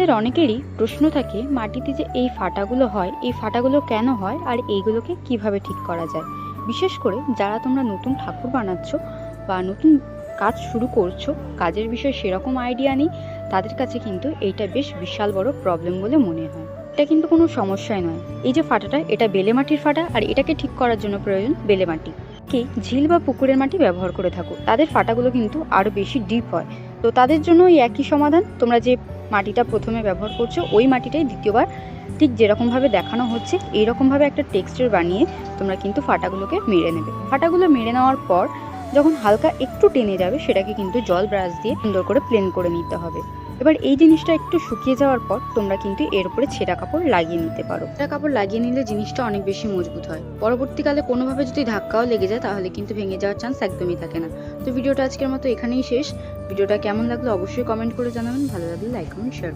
তোমাদের অনেকেরই প্রশ্ন থাকে মাটিতে যে এই ফাটাগুলো হয়, এই ফাটাগুলো কেন হয় আর এইগুলোকে কীভাবে ঠিক করা যায়? বিশেষ করে যারা তোমরা নতুন ঠাকুর বানাচ্ছ বা নতুন কাজ শুরু করছ, কাজের বিষয়ে সেরকম আইডিয়া নেই, তাদের কাছে কিন্তু এইটা বেশ বিশাল বড় প্রবলেম বলে মনে হয়। এটা কিন্তু কোনো সমস্যাই নয়। এই যে ফাটাটা, এটা বেলে মাটির ফাটা আর এটাকে ঠিক করার জন্য প্রয়োজন বেলে মাটি। কে ঝিল বা পুকুরের মাটি ব্যবহার করে থাকো, তাদের ফাটাগুলো কিন্তু আরও বেশি ডিপ হয়। তো তাদের জন্য ওই একই সমাধান? তোমরা যে মাটিটা প্রথমে ব্যবহার করছ, ওই মাটিটাই দ্বিতীয়বার ঠিক যেরকমভাবে দেখানো হচ্ছে, এইরকমভাবে একটা টেক্সচার বানিয়ে তোমরা কিন্তু ফাটাগুলোকে মেরে নেবে। ফাটাগুলো মেরে নেওয়ার পর যখন হালকা একটু টেনে যাবে, সেটাকে কিন্তু জল ব্রাশ দিয়ে সুন্দর করে প্লেন করে নিতে হবে। এবার এই জিনিসটা একটু শুকিয়ে যাওয়ার পর তোমরা কিন্তু এর উপরে ছেঁড়া কাপড় লাগিয়ে নিতে পারো। ছেঁড়া কাপড় লাগিয়ে নিলে জিনিসটা অনেক বেশি মজবুত হয়। পরবর্তীকালে কোনোভাবে যদি ধাক্কাও লেগে যায়, তাহলে কিন্তু ভেঙে যাওয়ার চান্স একদমই থাকে না। তো ভিডিওটা আজকের মতো এখানেই শেষ। ভিডিওটা কেমন লাগল অবশ্যই কমেন্ট করে জানাবেন। ভালো লাগলে লাইক কমেন্ট শেয়ার